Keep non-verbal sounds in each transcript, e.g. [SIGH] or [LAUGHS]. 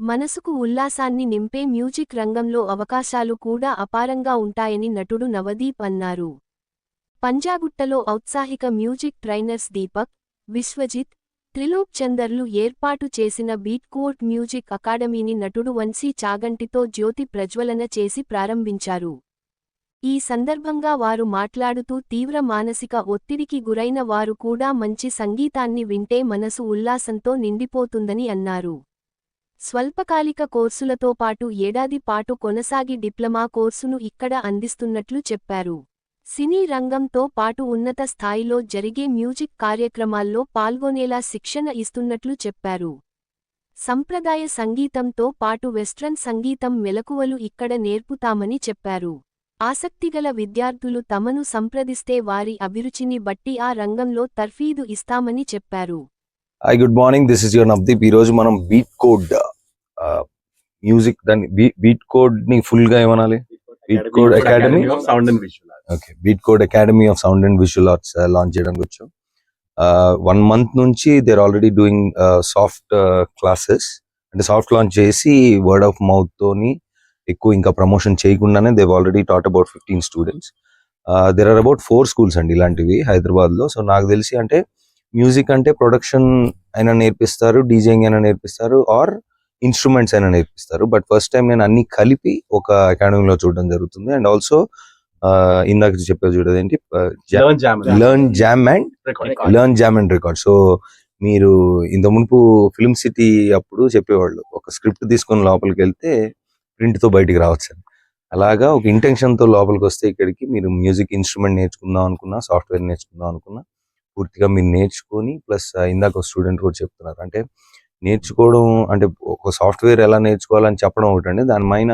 మనసుకు ఉల్లాసాన్ని నింపే మ్యూజిక్ రంగంలో అవకాశాలు కూడా అపారంగా ఉంటాయని నటుడు నవదీప్ అన్నారు. పంజాగుట్టలో ఔత్సాహిక మ్యూజిక్ ట్రైనర్స్ దీపక్ విశ్వజిత్ త్రిలోక్ చందర్లు ఏర్పాటు చేసిన బీట్కోర్ట్ మ్యూజిక్ అకాడమీని నటుడు వంశీ చాగంటితో జ్యోతి ప్రజ్వలన చేసి ప్రారంభించారు. ఈ సందర్భంగా వారు మాట్లాడుతూ తీవ్ర మానసిక ఒత్తిడికి గురైన వారు కూడా మంచి సంగీతాన్ని వింటే మనసు ఉల్లాసంతో నిండిపోతుందని అన్నారు. స్వల్పకాలిక కోర్సులతో పాటు ఏడాది పాటు కొనసాగి డిప్లొమా కోర్సును ఇక్కడ అందిస్తున్నట్లు చెప్పారు. సినీ రంగంతో పాటు ఉన్నత స్థాయిలో జరిగే మ్యూజిక్ కార్యక్రమాల్లో పాల్గొనేలా శిక్షణ ఇస్తున్నట్లు చెప్పారు. సంప్రదాయ సంగీతంతో పాటు వెస్ట్రన్ సంగీతం మెలకువలు ఇక్కడ నేర్పుతామని చెప్పారు. ఆసక్తిగల విద్యార్థులు తమను సంప్రదిస్తే వారి అభిరుచిని బట్టి ఆ రంగంలో తర్ఫీదు ఇస్తామని చెప్పారు. Hi good morning this is your Navdeep ఈరోజు మనం బీట్ కోడ్ మ్యూజిక్ దాన్ని బీట్ కోడ్ని ఫుల్గా ఏమనాలి Academy of Sound and Visual Arts. Okay beat code academy of sound and visual arts launch చేయడానికి వచ్చాం. వన్ మంత్ నుంచి they're already doing soft classes అంటే సాఫ్ట్ లాంచ్ చేసి వర్డ్ ఆఫ్ మౌత్ తోని ఎక్కువ ఇంకా ప్రమోషన్ చేయకుండానే they've already taught about fifteen students there are about four schools అండి ఇలాంటివి హైదరాబాద్లో సో నాకు తెలిసి అంటే మ్యూజిక్ అంటే ప్రొడక్షన్ అయినా నేర్పిస్తారు డీజేయింగ్ అయినా నేర్పిస్తారు ఆర్ ఇన్స్ట్రుమెంట్స్ అయినా నేర్పిస్తారు. బట్ ఫస్ట్ టైం నేను అన్ని కలిపి ఒక అకాడమీలో చూడడం జరుగుతుంది. అండ్ ఆల్సో ఇందాక చెప్పే చూడదు ఏంటి. Learn jam and. Learn jam and record so మీరు ఇంత మునుపు ఫిల్మ్ సిటీ అప్పుడు చెప్పేవాళ్ళు. ఒక స్క్రిప్ట్ తీసుకొని లోపలికి వెళ్తే ప్రింట్తో బయటికి రావచ్చు అని. అలాగా ఒక ఇంటెన్షన్తో లోపలికి వస్తే ఇక్కడికి మీరు మ్యూజిక్ ఇన్స్ట్రుమెంట్ నేర్చుకుందాం అనుకున్నా సాఫ్ట్వేర్ నేర్చుకుందాం అనుకున్నా పూర్తిగా మీరు నేర్చుకొని ప్లస్ ఇందాక ఒక స్టూడెంట్ కూడా చెప్తున్నారు. అంటే నేర్చుకోవడం అంటే ఒక సాఫ్ట్వేర్ ఎలా నేర్చుకోవాలని చెప్పడం ఒకటండి. దానిపైన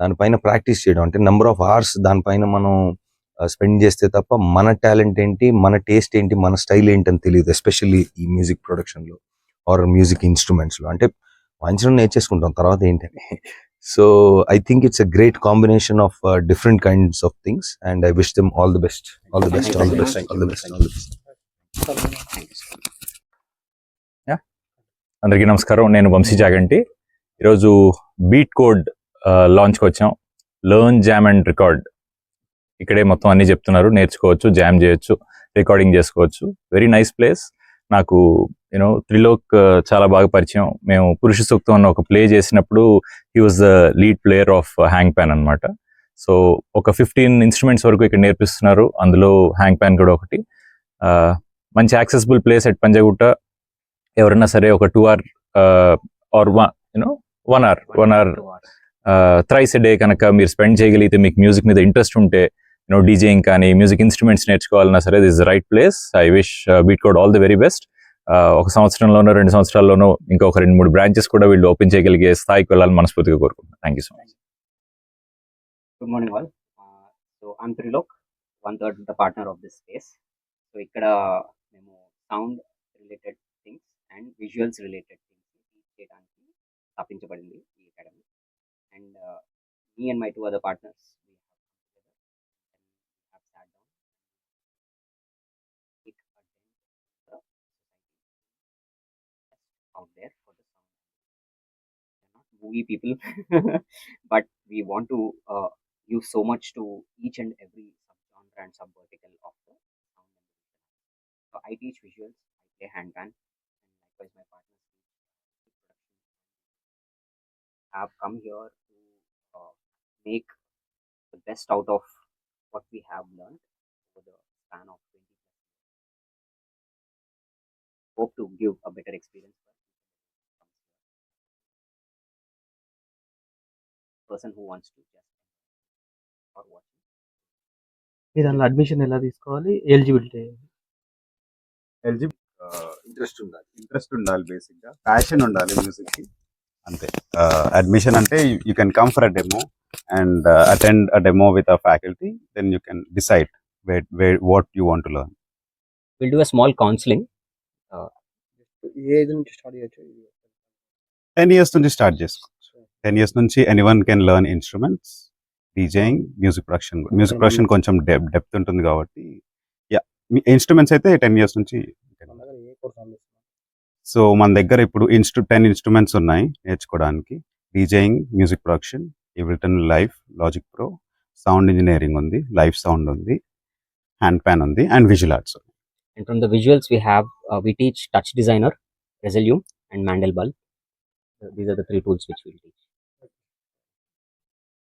దానిపైన ప్రాక్టీస్ చేయడం. అంటే నెంబర్ ఆఫ్ అవర్స్ దానిపైన మనం స్పెండ్ చేస్తే తప్ప మన టాలెంట్ ఏంటి మన టేస్ట్ ఏంటి మన స్టైల్ ఏంటి అని తెలియదు. ఎస్పెషల్లీ ఈ మ్యూజిక్ ప్రొడక్షన్లో ఆర్ మ్యూజిక్ ఇన్స్ట్రుమెంట్స్లో అంటే మంచిగా నేర్చేసుకుంటాం. తర్వాత ఏంటని? So I think it's a great combination of different kinds of things and I wish them all the best. All the best all the best all the best all the best. అందరికీ నమస్కారం. నేను వంశీ జాగంటి. ఈరోజు beat code లాంచ్కి వచ్చాం. Learn jam and record ఇక్కడే మొత్తం అన్ని చెప్తున్నారు. నేర్చుకోవచ్చు జామ్ చేయొచ్చు రికార్డింగ్ చేసుకోవచ్చు. వెరీ నైస్ ప్లేస్ నాకు యూనో త్రిలోక్ చాలా బాగా పరిచయం. మేము పురుష సూక్తం అన్న ఒక ప్లే చేసినప్పుడు he was the lead player of hang pan అనమాట సో ఒక ఫిఫ్టీన్ ఇన్స్ట్రుమెంట్స్ వరకు ఇక్కడ నేర్పిస్తున్నారు. అందులో హ్యాంగ్ ప్యాన్ కూడా ఒకటి. మంచి యాక్సెసిబుల్ ప్లేస్ ఎట్ పంజాగుట్ట ఎవరైనా సరే ఒక two hour or one you know one hour one hour thrice a day కనుక మీరు స్పెండ్ చేయగలిగితే మీకు మ్యూజిక్ మీద ఇంట్రెస్ట్ ఉంటే యూనో డీజేయింగ్ కానీ మ్యూజిక్ ఇన్స్ట్రుమెంట్స్ నేర్చుకోవాలన్నా సరే this right place I wish beat code all the very best ఒక సంవత్సరంలోనో రెండు సంవత్సరాల్లోనో ఇంకా ఒక రెండు మూడు బ్రాంచెస్ కూడా వీళ్ళు ఓపెన్ చేయగలిగే స్థాయికి వెళ్ళాలని మనస్ఫూర్తిగా కోరుకుంటున్నాను. Thank you so much morning, all. Uh, so I'm Trilok, one third the partner of this space. So ఇక్కడ మేము sound related and visuals related things teach చేయడానికి స్థాపించబడింది ఈ academy and me and my two other partners out there for the sound We're not movie people [LAUGHS] but we want to uh, give so much to each and every Have come here to uh, make the best out of what we have learned over the span of 20 plus years. Hope to give a better experience for each and everyone who comes here. Person who wants to just enjoy or watching. మీ దాంట్లో admission ఎలా తీసుకోవాలి eligibility LG interest ఉండాలి interest ఉండాలి basic గా passion ఉండాలి music కి అంతే. Admission అంటే you can come for a demo and attend a demo with a faculty then you can decide what you want to learn We'll do a small counseling. ఏ age నుంచి start చేయొచ్చు? Ten years నుంచి start చేసుకోవచ్చు ten years నుంచి anyone can learn instruments DJing music production music production కొంచెం depth ఉంటుంది కాబట్టి yeah instruments అయితే టెన్ ఇయర్స్ నుంచి సో మన దగ్గర ఇప్పుడు ఇన్స్ట్రు టెన్ ఇన్స్ట్రుమెంట్స్ ఉన్నాయి నేర్చుకోవడానికి. DJing music production Ableton Live Logic Pro sound engineering ఉంది లైఫ్ సౌండ్ ఉంది హ్యాండ్ ప్యాన్ ఉంది and visual arts and from the visuals we have we teach Touch Designer Resolume and Mandelbulb these are the three tools which will teach